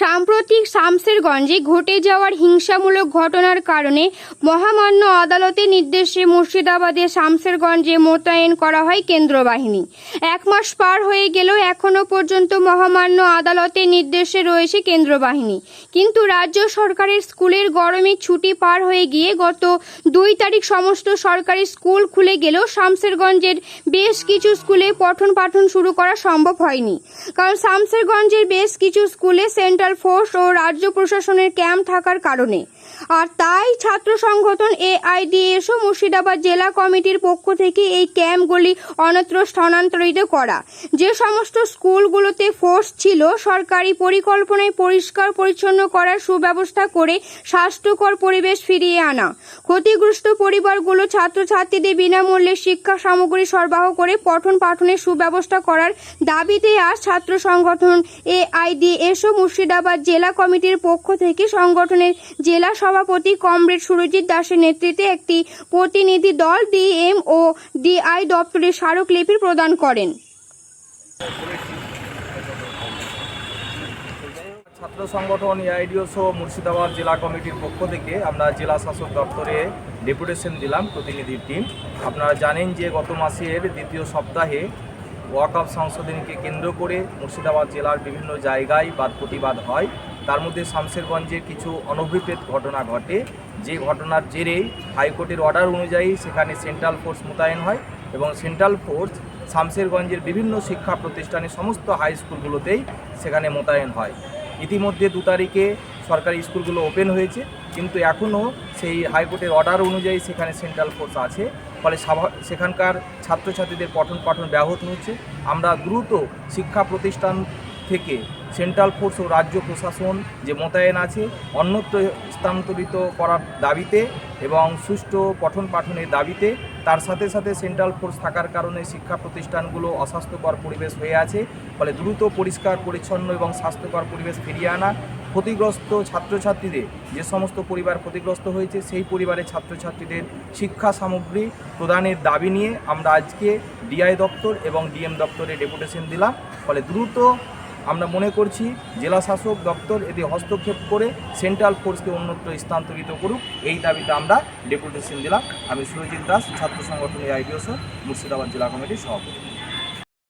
সাম্প্রতিক শামসেরগঞ্জে ঘটে যাওয়ার হিংসামূলক ঘটনার কারণে মহামান্য আদালতের নির্দেশে মুর্শিদাবাদে শামসেরগঞ্জে মোতায়েন করা হয় কেন্দ্র বাহিনী। এক মাস পার হয়ে গেলেও এখনও পর্যন্ত মহামান্য আদালতের নির্দেশে রয়েছে কেন্দ্র বাহিনী। কিন্তু রাজ্য সরকারের স্কুলের গরমে ছুটি পার হয়ে গিয়ে গত দুই তারিখ সমস্ত সরকারি স্কুল খুলে গেলেও শামসেরগঞ্জের বেশ কিছু স্কুলে পঠন পাঠন শুরু করা সম্ভব হয়নি। কারণ শামসেরগঞ্জের বেশ কিছু স্কুলে সেন্ট্রাল ফোর্স ও রাজ্য প্রশাসনের ক্যাম্প থাকার কারণে। আর তাই ছাত্র সংগঠন এআইডিএস ও মুর্শিদাবাদ জেলা কমিটির পক্ষ থেকে এই ক্যাম্পগুলি অন্যত্র স্থানান্তরিত করা। যে সমস্ত স্কুলগুলোতে ফোর্স ছিল, সরকারি পরিকল্পনায় পরিষ্কার পরিচ্ছন্ন করার সুব্যবস্থা করে স্বাস্থ্যকর পরিবেশ ফিরিয়ে আনা। ক্ষতিগ্রস্ত পরিবারগুলো ছাত্রছাত্রীদের বিনামূল্যে শিক্ষা সামগ্রী সরবরাহ করে পঠন পাঠনের সুব্যবস্থা করার দাবিতে আজ ছাত্র সংগঠন এআইডিএস ও মুর্শিদাবাদ জেলা কমিটির পক্ষ থেকে সংগঠনের জেলা সভাপতি কমরেড সুরজিৎ দাসের নেতৃত্বে একটি প্রতিনিধি দল ডিএম ও ডিআই দপ্তরে স্মারকলিপি প্রদান করেন। ছাত্র সংগঠন এআইডিওস সহ মুর্শিদাবাদ জেলা কমিটির পক্ষ থেকে আমরা জেলা শাসক দপ্তরে ডেপুটেশন দিলাম প্রতিনিধির টিম আপনারা জানেন যে গত মাসের দ্বিতীয় সপ্তাহে ওয়াকআপ সংশোধনীকে কেন্দ্র করে মুর্শিদাবাদ জেলার বিভিন্ন জায়গায় বাদ প্রতিবাদ হয়। তার মধ্যে শামসেরগঞ্জের কিছু অনভিপ্রেত ঘটনা ঘটে। যে ঘটনার জেরে হাইকোর্টের অর্ডার অনুযায়ী সেখানে সেন্ট্রাল ফোর্স মোতায়েন হয় এবং সেন্ট্রাল ফোর্স শামসেরগঞ্জের বিভিন্ন শিক্ষা প্রতিষ্ঠানে সমস্ত হাই স্কুলগুলোতেই সেখানে মোতায়েন হয়। ইতিমধ্যে দু তারিখে সরকারি স্কুলগুলো ওপেন হয়েছে, কিন্তু এখনও সেই হাইকোর্টের অর্ডার অনুযায়ী সেখানে সেন্ট্রাল ফোর্স আছে। ফলে সেখানকার ছাত্রছাত্রীদের পঠন পাঠন ব্যাহত হচ্ছে। আমরা দ্রুত শিক্ষা প্রতিষ্ঠান থেকে সেন্ট্রাল ফোর্স ও রাজ্য প্রশাসন যে মোতায়েন আছে, অন্যত্র স্থানান্তরিত করার দাবিতে এবং সুষ্ঠু পঠন পাঠনের দাবিতে তার সাথে সাথে সেন্ট্রাল ফোর্স থাকার কারণে শিক্ষা প্রতিষ্ঠানগুলো অস্বাস্থ্যকর পরিবেশ হয়ে আছে। ফলে দ্রুত পরিষ্কার, পরিচ্ছন্ন এবং স্বাস্থ্যকর পরিবেশ ফিরিয়ে আনা ক্ষতিগ্রস্ত ছাত্রছাত্রীদের, যে সমস্ত পরিবার ক্ষতিগ্রস্ত হয়েছে, সেই পরিবারের ছাত্রছাত্রীদের শিক্ষা সামগ্রী প্রদানের দাবি নিয়ে আমরা আজকে ডিআই দপ্তর এবং ডিএম দপ্তরে ডেপুটেশন দিলাম। ফলে দ্রুত আমরা মনে করছি জেলা শাসক দপ্তর এতে হস্তক্ষেপ করে সেন্ট্রাল ফোর্সকে অন্যত্র স্থানান্তরিত করুক, এই দাবিতে আমরা ডেপুটেশন দিলাম। আমি সুরজিৎ দাস, ছাত্র সংগঠনের আইডিওস মুর্শিদাবাদ জেলা কমিটির সভাপতি।